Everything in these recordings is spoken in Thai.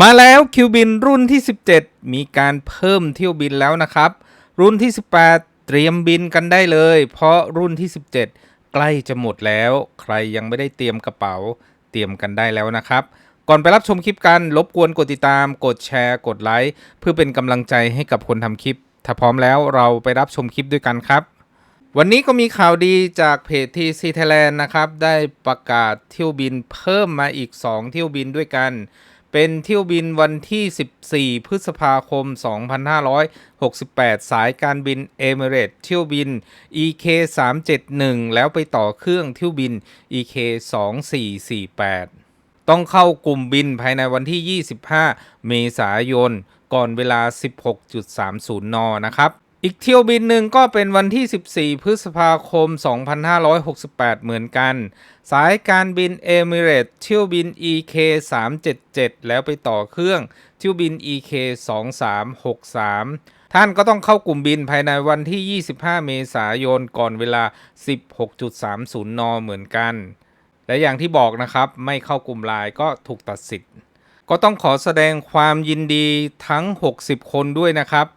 มาแล้วคิวบินรุ่นที่ 17 มีการเพิ่มเที่ยวบินแล้วนะครับ รุ่นที่ 18 เตรียมบินกันได้เลย เพราะรุ่นที่ 17 ใกล้จะหมดแล้ว ใครยังไม่ได้เตรียมกระเป๋า เตรียมกันได้แล้วนะครับ ก่อนไปรับชมคลิปกันรบกวนกดติดตาม กดแชร์ กดไลค์เพื่อเป็นกำลังใจให้กับคนทำคลิป ถ้าพร้อมแล้วเราไปรับชมคลิปด้วยกันครับ วันนี้ก็มีข่าวดีจากเพจทีซีไทยแลนด์นะครับได้ประกาศเที่ยวบินเพิ่มมาอีก 2 เที่ยวบินด้วยกัน เป็นเที่ยวบินวันที่ 14 พฤษภาคม 2568 สายการบินเอมิเรตเที่ยวบิน EK 371แล้วไปต่อเครื่องเที่ยวบิน EK 2448 ต้องเข้ากลุ่มบินภายในวันที่ 25 เมษายน ก่อนเวลา 16.30 น นะครับ อีกเที่ยวบินหนึ่งก็เป็นวันที่ 14 พฤษภาคม 2568 เหมือนกัน สายการบินเอมิเรตเที่ยวบิน EK 377แล้วไปต่อเครื่องเที่ยวบิน EK 2363 ท่านก็ต้องเข้ากลุ่มบินภายในวันที่ 25 เมษายนก่อนเวลา 16.30 น เหมือนกัน และอย่างที่บอกนะครับ ไม่เข้ากลุ่มไลน์ก็ถูกตัดสิทธิ์ ก็ต้องขอแสดงความยินดีทั้ง 60 คนด้วยนะครับ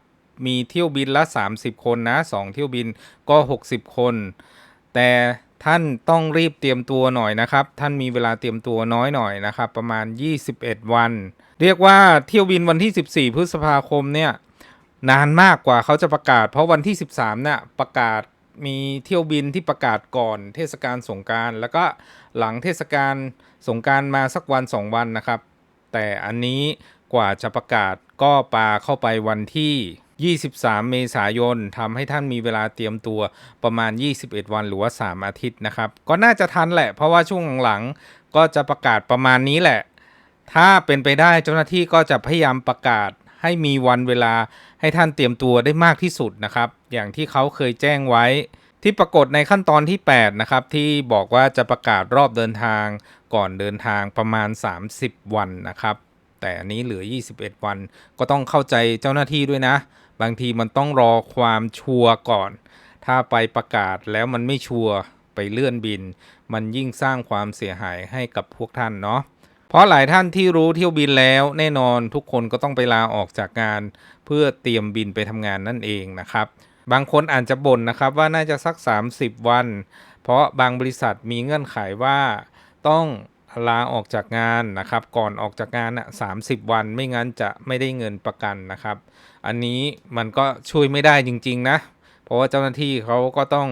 มีเที่ยวบินละ 30 คนนะ2เที่ยวบินก็ 60 คน แต่ท่านต้องรีบเตรียมตัวหน่อยนะครับ ท่านมีเวลาเตรียมตัวน้อยหน่อยนะครับ ประมาณ 21 วัน เรียกว่าเที่ยวบินวันที่ 14 พฤษภาคมเนี่ยนานมากกว่าเขาจะประกาศ เพราะวันที่ 13เนี่ยประกาศมีเที่ยวบินที่ประกาศก่อนเทศกาลสงการแล้วก็หลังเทศกาลสงการมาสักวัน 2 วันนะครับ แต่อันนี้กว่าจะประกาศก็ปาเข้าไปวันที่ 23 เมษายนทำให้ท่านมีเวลาเตรียมตัวประมาณ 21 วันหรือว่า 3 อาทิตย์นะครับ ก็น่าจะทันแหละ เพราะว่าช่วงหลังๆก็จะประกาศประมาณนี้แหละ ถ้าเป็นไปได้เจ้าหน้าที่ก็จะพยายามประกาศให้มีวันเวลาให้ท่านเตรียมตัวได้มากที่สุดนะครับ อย่างที่เขาเคยแจ้งไว้ ที่ปรากฏในขั้นตอนที่ 8 นะครับ ที่บอกว่าจะประกาศรอบเดินทางก่อนเดินทางประมาณ 30 วันนะครับ แต่อันนี้เหลือ 21 วันก็ต้องเข้าใจเจ้าหน้าที่ด้วยนะ บางทีมันต้องรอความชัวร์ก่อน ถ้าไปประกาศแล้วมันไม่ชัวร์ไปเลื่อนบิน มันยิ่งสร้างความเสียหายให้กับพวกท่านเนาะเพราะหลายท่านที่รู้เที่ยวบินแล้วแน่นอนทุกคนก็ต้องไปลาออกจากงาน เพื่อเตรียมบินไปทำงานนั่นเองนะครับ บางคนอาจจะบ่นนะครับว่าน่าจะสัก 30 วัน เพราะบางบริษัทมีเงื่อนไขว่าต้อง ลาออกจากงานนะครับ ก่อนออกจากงานน่ะ30วันไม่งั้นจะไม่ได้เงินประกันนะครับ อันนี้มันก็ช่วยไม่ได้จริง ๆ นะ เพราะว่าเจ้าหน้าที่เขาก็ต้อง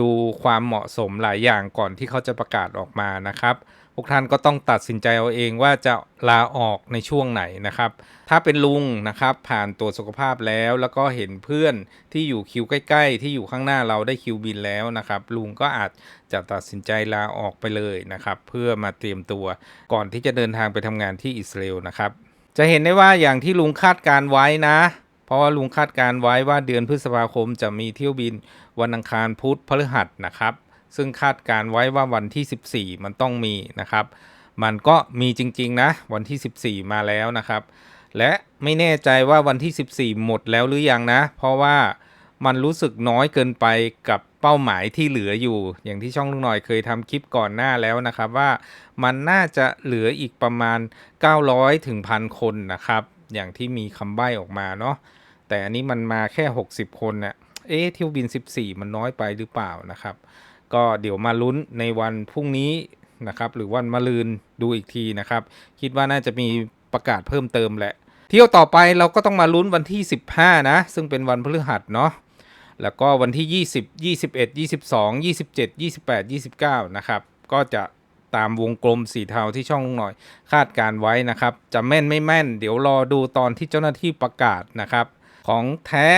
ดูความเหมาะสมหลายอย่างก่อนที่เขาจะประกาศออกมานะครับ พวกท่านก็ต้องตัดสินใจเอาเองว่าจะลาออกในช่วงไหนนะครับ ถ้าเป็นลุงนะครับผ่านตรวจสุขภาพแล้วแล้วก็เห็นเพื่อนที่อยู่คิวใกล้ ๆ ที่อยู่ข้างหน้าเราได้คิวบินแล้วนะครับ ลุงก็อาจจะตัดสินใจลาออกไปเลยนะครับ เพื่อมาเตรียมตัวก่อนที่จะเดินทางไปทำงานที่อิสราเอลนะครับ จะเห็นได้ว่าอย่างที่ลุงคาดการไว้นะเพราะว่าลุงคาดการไว้ว่าเดือนพฤษภาคมจะมีเที่ยวบินวันอังคารพุธพฤหัสนะครับ ซึ่งคาดการไว้ว่าวันที่ 14 มันต้องมีนะครับ มันก็มีจริงๆนะ วันที่ 14 มาแล้วนะครับ และไม่แน่ใจว่าวันที่ 14 หมดแล้วหรือยังนะ เพราะว่ามันรู้สึกน้อยเกินไปกับเป้าหมายที่เหลืออยู่ อย่างที่ช่องลุงหน่อยเคยทำคลิปก่อนหน้าแล้วนะครับ ว่ามันน่าจะเหลืออีกประมาณ 900ถึงพันคนนะครับ อย่างที่มีคำใบ้ออกมาเนาะแต่อันนี้มันมาแค่ 60 คนน่ะเอ๊ะเที่ยวบิน 14 มันน้อยไปหรือเปล่านะครับ ก็เดี๋ยวมาลุ้นในวันพรุ่งนี้นะครับ หรือวันมะรืนดูอีกทีนะครับ คิดว่าน่าจะมีประกาศเพิ่มเติมแหละ เที่ยวต่อไปเราก็ต้องมาลุ้นวันที่ 15 นะ ซึ่งเป็นวันพฤหัสเนาะแล้วก็วันที่ 20 21 22 27 28 29 นะครับ ก็จะตามวงกลมสีเทาที่ช่องลงหน่อยคาดการไว้นะครับ จะแม่นไม่แม่น เดี๋ยวรอดูตอนที่เจ้าหน้าที่ประกาศนะครับ ของแท้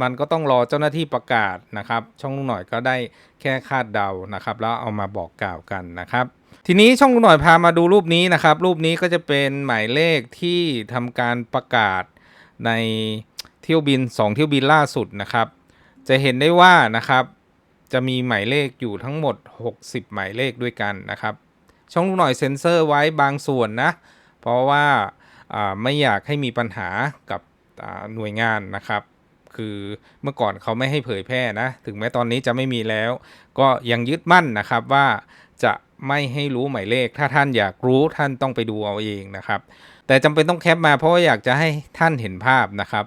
มันก็ต้องรอเจ้าหน้าที่ประกาศนะครับ ช่องลุงหน่อยก็ได้แค่คาดเดานะครับ แล้วเอามาบอกกล่าวกันนะครับ ทีนี้ช่องลุงหน่อยพามาดูรูปนี้นะครับ รูปนี้ก็จะเป็นหมายเลขที่ทำการประกาศในเที่ยวบิน 2 เที่ยวบินล่าสุดนะครับ จะเห็นได้ว่านะครับจะมีหมายเลขอยู่ทั้งหมด 60 หมายเลขด้วยกันนะครับ ช่องลุงหน่อยเซ็นเซอร์ไว้บางส่วนนะ เพราะว่าไม่อยากให้มีปัญหากับหน่วยงานนะครับ คือเมื่อก่อนเขาไม่ให้เผยแพร่นะ ถึงแม้ตอนนี้จะไม่มีแล้ว ก็ยังยึดมั่นนะครับว่าจะไม่ให้รู้หมายเลข ถ้าท่านอยากรู้ท่านต้องไปดูเอาเองนะครับ แต่จำเป็นต้องแคปมาเพราะว่าอยากจะให้ท่านเห็นภาพนะครับ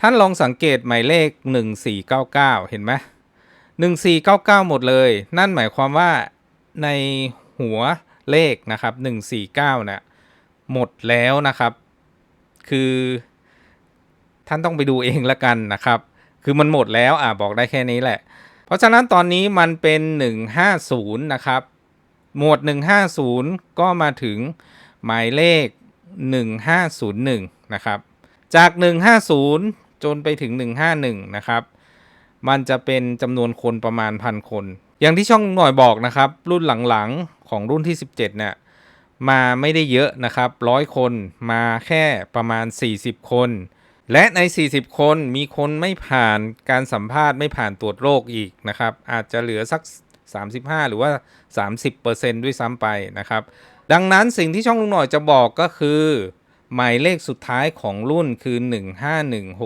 ท่านลองสังเกตหมายเลข 1499 เห็นไหม1499 หมดเลย นั่นหมายความว่าในหัวเลขนะครับ 149เนี่ยหมดแล้วนะครับ คือ ท่านต้องไปดูเองละกันนะครับ คือมันหมดแล้วอ่าบอกได้แค่นี้แหละ เพราะฉะนั้นตอนนี้มันเป็น 150 นะครับ หมวด 150 ก็มาถึงหมายเลข 1501 นะครับ จาก 150 จนไปถึง 151 นะครับ มันจะเป็นจำนวนคนประมาณพันคน อย่างที่ช่องหน่อยบอกนะครับ รุ่นหลังๆของรุ่นที่ 17 เนี่ยมาไม่ได้เยอะนะครับร้อยคนมาแค่ประมาณ 40 คน และใน 40 คนมีคนไม่ผ่านการสัมภาษณ์ไม่ผ่านตรวจโรคอีกนะครับ อาจจะเหลือสัก 35 หรือว่า 30%ด้วยซ้ำไปนะครับ ดังนั้นสิ่งที่ช่องลุงหน่อยจะบอกก็คือ หมายเลขสุดท้ายของรุ่นคือ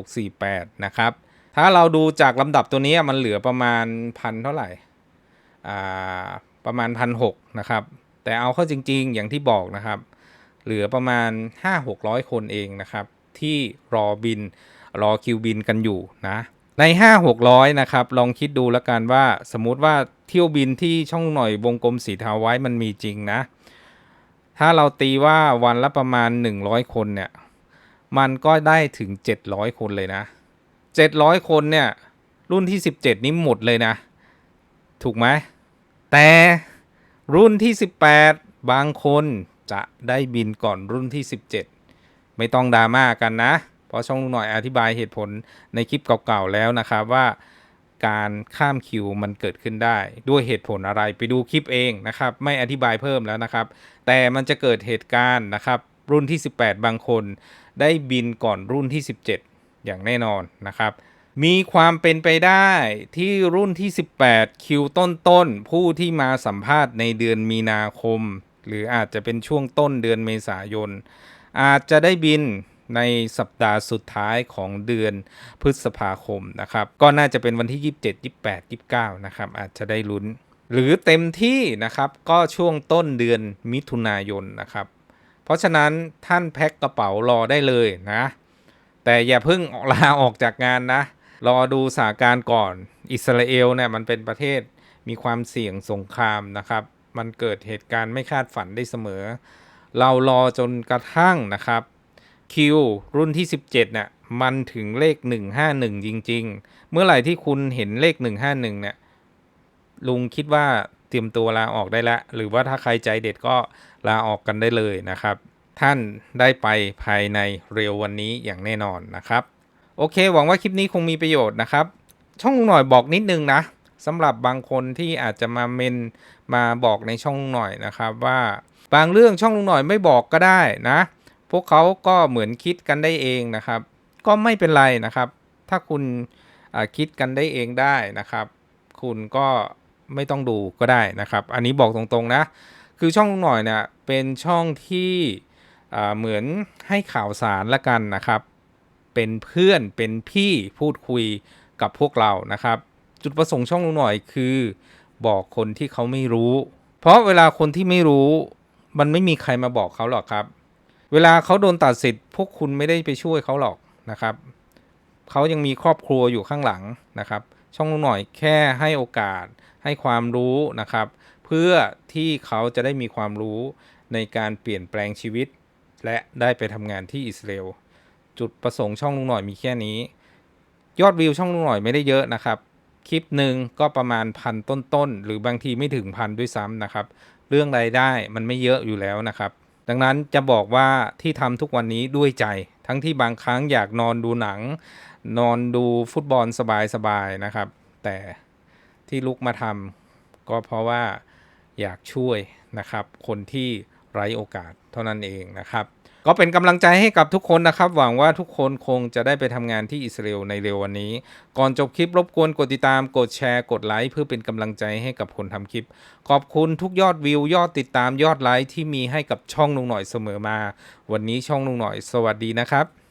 151648 นะครับ ถ้าเราดูจากลำดับตัวนี้มันเหลือประมาณพันเท่าไหร่อ่าประมาณพันหนะครับ แต่เอาเข้าจริง ๆ อย่างที่บอกนะครับ เหลือประมาณ 5-600 คนเองนะครับ ที่รอบิน รอคิวบินกันอยู่นะ ใน 5-600 นะครับ ลองคิดดูแล้วกันว่าสมมติว่าเที่ยวบินที่ช่องหน่อยวงกลมสีเทาไว้มันมีจริงนะ ถ้าเราตีว่าวันละประมาณ 100 คนเนี่ย มันก็ได้ถึง 700 คนเลยนะ 700 คนเนี่ย รุ่นที่ 17 นี้หมดเลยนะ ถูกไหม แต่รุ่นที่ 18 บางคนจะได้บินก่อนรุ่นที่ 17 ไม่ต้องดราม่ากันนะ เพราะช่องลุงหน่อยอธิบายเหตุผลในคลิปเก่าๆแล้วนะครับว่าการข้ามคิวมันเกิดขึ้นได้ด้วยเหตุผลอะไรไปดูคลิปเองนะครับ ไม่อธิบายเพิ่มแล้วนะครับ แต่มันจะเกิดเหตุการณ์นะครับ รุ่นที่ 18 บางคน ได้บินก่อนรุ่นที่ 17 อย่างแน่นอนนะครับ มีความเป็นไปได้ที่รุ่นที่ 18 คิวต้นๆ ผู้ที่มาสัมภาษณ์ในเดือนมีนาคม หรืออาจจะเป็นช่วงต้นเดือนเมษายน อาจจะได้บินในสัปดาห์สุดท้ายของเดือนพฤษภาคมนะครับ ก็น่าจะเป็นวันที่ 27 28 29 นะครับ อาจจะได้ลุ้น หรือเต็มที่นะครับก็ช่วงต้นเดือนมิถุนายนนะครับ เพราะฉะนั้นท่านแพ็คกระเป๋ารอได้เลยนะ แต่อย่าเพิ่งลาออกจากงานนะ รอดูสถานการณ์ก่อน อิสราเอลเนี่ยมันเป็นประเทศมีความเสี่ยงสงครามนะครับ มันเกิดเหตุการณ์ไม่คาดฝันได้เสมอ เรารอจนกระทั่งนะครับคิวรุ่นที่ 17เนี่ยมันถึงเลข 151 จริง ๆ เมื่อไหร่ที่คุณเห็นเลข 151เนี่ยลุงคิดว่าเตรียมตัวลาออกได้แล้วหรือว่าถ้าใครใจเด็ดก็ลาออกกันได้เลยนะครับ ท่านได้ไปภายในเร็ววันนี้อย่างแน่นอนนะครับ โอเค หวังว่าคลิปนี้คงมีประโยชน์นะครับ ช่องลุงหน่อยบอกนิดนึงนะสำหรับบางคนที่อาจจะมาเมนมาบอกในช่องหน่อยนะครับว่า บางเรื่องช่องลุงหน่อยไม่บอกก็ได้นะ พวกเขาก็เหมือนคิดกันได้เองนะครับ ก็ไม่เป็นไรนะครับ ถ้าคุณคิดกันได้เองได้นะครับ คุณก็ไม่ต้องดูก็ได้นะครับ อันนี้บอกตรงๆนะ คือช่องลุงหน่อยเนี่ยเป็นช่องที่เหมือนให้ข่าวสารละกันนะครับ เป็นเพื่อนเป็นพี่พูดคุยกับพวกเรานะครับ จุดประสงค์ช่องลุงหน่อยคือ บอกคนที่เขาไม่รู้ เพราะเวลาคนที่ไม่รู้ มันไม่มีใครมาบอกเขาหรอกครับ เวลาเขาโดนตัดสิทธิ์พวกคุณไม่ได้ไปช่วยเขาหรอกนะครับเขายังมีครอบครัวอยู่ข้างหลังนะครับ ช่องลุงหน่อยแค่ให้โอกาสให้ความรู้นะครับ เพื่อที่เขาจะได้มีความรู้ในการเปลี่ยนแปลงชีวิต และได้ไปทำงานที่อิสราเอลจุดประสงค์ช่องลุงหน่อยมีแค่นี้ ยอดวิวช่องลุงหน่อยไม่ได้เยอะนะครับ คลิปหนึ่งก็ประมาณพันต้นๆ หรือบางทีไม่ถึงพันด้วยซ้ำนะครับ เรื่องรายได้มันไม่เยอะอยู่แล้วนะครับ ดังนั้นจะบอกว่าที่ทำทุกวันนี้ด้วยใจ ทั้งที่บางครั้งอยากนอนดูหนัง นอนดูฟุตบอลสบายๆนะครับ แต่ที่ลุกมาทำก็เพราะว่าอยากช่วยนะครับ คนที่ไร้โอกาสเท่านั้นเองนะครับ ก็เป็นกำลังใจให้กับทุกคนนะครับ หวังว่าทุกคนคงจะได้ไปทำงานที่อิสราเอลในเร็ววันนี้ ก่อนจบคลิปรบกวนกดติดตามกดแชร์กดไลค์เพื่อเป็นกำลังใจให้กับคนทำคลิป ขอบคุณทุกยอดวิวยอดติดตามยอดไลค์ที่มีให้กับช่องลุงหน่อยเสมอมา วันนี้ช่องลุงหน่อย สวัสดีนะครับ